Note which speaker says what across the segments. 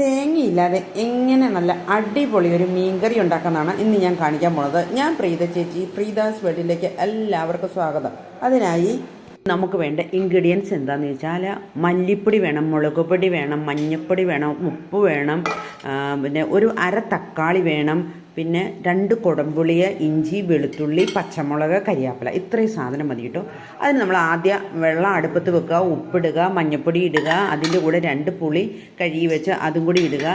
Speaker 1: തേങ്ങയില്ലാതെ എങ്ങനെ നല്ല അടിപൊളി ഒരു മീൻകറി ഉണ്ടാക്കുന്നതാണ് ഇന്ന് ഞാൻ കാണിക്കാൻ പോണത്. ഞാൻ പ്രീത ചേച്ചി പ്രീതാസ് വീട്ടിലേക്ക് എല്ലാവർക്കും സ്വാഗതം. അതിനായി നമുക്ക് വേണ്ട ഇൻഗ്രീഡിയൻസ് എന്താന്ന് വെച്ചാൽ മല്ലിപ്പൊടി വേണം മുളക് പൊടി വേണം മഞ്ഞൾപ്പൊടി വേണം ഉപ്പ് വേണം പിന്നെ ഒരു അര തക്കാളി വേണം പിന്നെ രണ്ട് കുടംപുളിയ ഇഞ്ചി വെളുത്തുള്ളി പച്ചമുളക് കരിയാപ്പില. ഇത്രയും സാധനം മതി കേട്ടോ. അതിന് നമ്മൾ ആദ്യം വെള്ളം അടുപ്പത്ത് വെക്കുക ഉപ്പിടുക മഞ്ഞൾപ്പൊടി ഇടുക അതിന്റെ കൂടെ രണ്ട് പുളി കഴുകി വെച്ച് അതും കൂടി ഇടുക.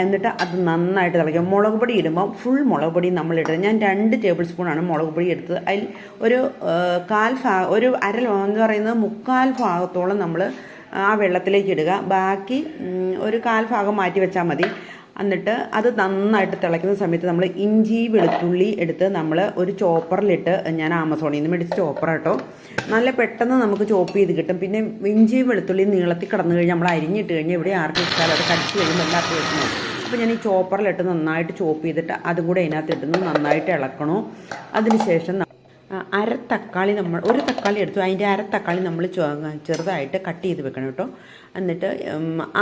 Speaker 1: എന്നിട്ട് അത് നന്നായിട്ട് തിളയ്ക്കുക. മുളക് പൊടി ഇടുമ്പോൾ ഫുൾ മുളക് പൊടി നമ്മൾ ഇടുന്നത് ഞാൻ രണ്ട് ടേബിൾ സ്പൂണാണ് മുളക് പൊടി എടുത്തത്. അതിൽ ഒരു കാൽ ഭാ ഒരു അര എന്ന് പറയുന്നത് മുക്കാൽ ഭാഗത്തോളം നമ്മൾ ആ വെള്ളത്തിലേക്ക് ഇടുക. ബാക്കി ഒരു കാൽ ഭാഗം മാറ്റി വെച്ചാൽ മതി. എന്നിട്ട് അത് നന്നായിട്ട് തിളയ്ക്കുന്ന സമയത്ത് നമ്മൾ ഇഞ്ചി വെളുത്തുള്ളി എടുത്ത് നമ്മൾ ഒരു ചോപ്പറിലിട്ട് ഞാൻ ആമസോണിൽ നിന്ന് മേടിച്ച ചോപ്പർ കേട്ടോ നല്ല പെട്ടെന്ന് നമുക്ക് ചോപ്പ് ചെയ്ത് കിട്ടും. പിന്നെ ഇഞ്ചി വെളുത്തുള്ളി നീളത്തിൽ കിടന്നു കഴിഞ്ഞാൽ നമ്മൾ അരിഞ്ഞിട്ട് കഴിഞ്ഞാൽ ഇവിടെ ആർക്കും ഇഷ്ടമല്ല അത് കടിച്ച് കഴിയുമ്പോൾ എല്ലാവർക്കും വെക്കുന്നു അപ്പോൾ ഞാൻ ഈ ചോപ്പറിലിട്ട് നന്നായിട്ട് ചോപ്പ് ചെയ്തിട്ട് അതും കൂടെ അതിനകത്ത് ഇടുന്നു. നന്നായിട്ട് ഇളക്കണോ. അതിനുശേഷം അര തക്കാളി നമ്മൾ ഒരു തക്കാളി എടുത്തു. അതിന്റെ അര തക്കാളി നമ്മൾ ചെറുതായിട്ട് കട്ട് ചെയ്ത് വെക്കണം കേട്ടോ. എന്നിട്ട്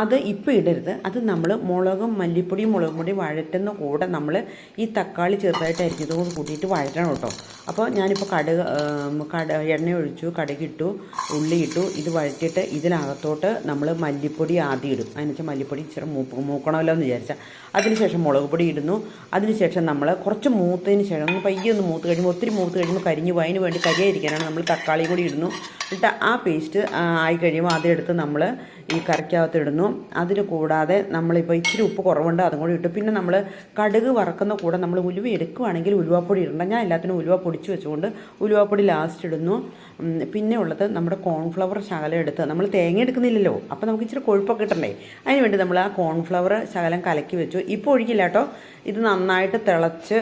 Speaker 1: അത് ഇപ്പോൾ ഇടരുത്. അത് നമ്മൾ മുളകും മല്ലിപ്പൊടിയും മുളകും പൊടിയും വഴറ്റുന്ന കൂടെ നമ്മൾ ഈ തക്കാളി ചെറുതായിട്ട് അരിഞ്ഞതോട് കൂട്ടിയിട്ട് വഴറ്റണം കേട്ടോ. അപ്പോൾ ഞാനിപ്പോൾ കടുക് കട എണ്ണ ഒഴിച്ചു കടുകിട്ടു ഉള്ളി ഇട്ടു. ഇത് വഴറ്റിയിട്ട് ഇതിനകത്തോട്ട് നമ്മൾ മല്ലിപ്പൊടി ആദ്യം ഇടും. അതിനുവെച്ചാൽ മല്ലിപ്പൊടി ഇച്ചിരി മൂപ്പ് മൂക്കണമല്ലോ എന്ന് വിചാരിച്ചാൽ അതിനുശേഷം മുളക് പൊടി ഇടുന്നു. അതിനുശേഷം നമ്മൾ കുറച്ച് മൂത്തതിന് ശേഷം ഒന്ന് പയ്യെ മൂത്ത് കഴിയുമ്പോൾ ഒത്തിരി മൂത്ത് കഴിയുമ്പോൾ കരിഞ്ഞു പോയി. അതിന് വേണ്ടി കരിയായിരിക്കാനാണ് നമ്മൾ തക്കാളിയും കൂടി ഇടുന്നു. എന്നിട്ട് ആ പേസ്റ്റ് ആയി കഴിയുമ്പോൾ അതെടുത്ത് നമ്മൾ ഈ കറിക്കകത്ത് ഇടുന്നു. അതിന് കൂടാതെ നമ്മളിപ്പോൾ ഇച്ചിരി ഉപ്പ് കുറവുണ്ട് അതും കൂടി ഇട്ടു പിന്നെ നമ്മൾ കടുക് വറക്കുന്ന കൂടെ നമ്മൾ ഉലുവ എടുക്കുകയാണെങ്കിൽ ഉലുവാപ്പൊടി ഇടണ്ട. ഞാൻ എല്ലാത്തിനും ഉലുവ പൊടിച്ച് വെച്ചുകൊണ്ട് ഉലുവാപ്പൊടി ലാസ്റ്റ് ഇടുന്നു. പിന്നെ ഉള്ളത് നമ്മുടെ കോൺഫ്ലവർ ശകലം എടുത്ത് നമ്മൾ തേങ്ങ എടുക്കുന്നില്ലല്ലോ അപ്പോൾ നമുക്ക് ഇച്ചിരി കൊഴുപ്പൊക്കെ കിട്ടണ്ടേ? അതിന് വേണ്ടി നമ്മൾ ആ കോൺഫ്ലവർ ശകലം കലക്കി വെച്ചു. ഇപ്പോൾ ഒഴിക്കില്ല കേട്ടോ. ഇത് നന്നായിട്ട് തിളച്ച്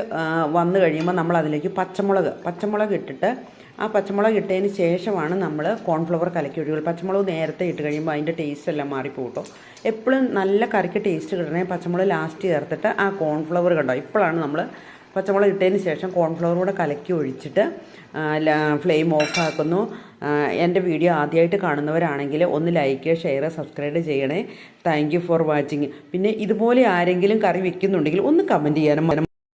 Speaker 1: വന്നു കഴിയുമ്പോൾ നമ്മൾ അതിലേക്ക് പച്ചമുളക് പച്ചമുളക് ഇട്ടിട്ട് ആ പച്ചമുളക് ഇട്ടതിന് ശേഷമാണ് നമ്മൾ കോൺഫ്ലവർ കലക്കി ഒഴിക്കുക. പച്ചമുളക് നേരത്തെ ഇട്ട് കഴിയുമ്പോൾ അതിന്റെ ടേസ്റ്റ് എല്ലാം മാറിപ്പോകും കേട്ടോ. എപ്പോഴും നല്ല കറിക്ക് ടേസ്റ്റ് കിട്ടണേ പച്ചമുളക് ലാസ്റ്റ് ചേർത്തിട്ട് ആ കോൺഫ്ലവർ കണ്ടോ? ഇപ്പോഴാണ് നമ്മൾ പച്ചമുളക് ഇട്ടതിന് ശേഷം കോൺഫ്ലവർ കൂടെ കലക്കി ഒഴിച്ചിട്ട് ഫ്ലെയിം ഓഫ് ആക്കുന്നു. എന്റെ വീഡിയോ ആദ്യമായിട്ട് കാണുന്നവരാണെങ്കിൽ ഒന്ന് ലൈക്ക് ഷെയർ സബ്സ്ക്രൈബ് ചെയ്യണേ. താങ്ക് ഫോർ വാച്ചിങ് പിന്നെ ഇതുപോലെ ആരെങ്കിലും കറി വെക്കുന്നുണ്ടെങ്കിൽ ഒന്ന് കമന്റ് ചെയ്യാനും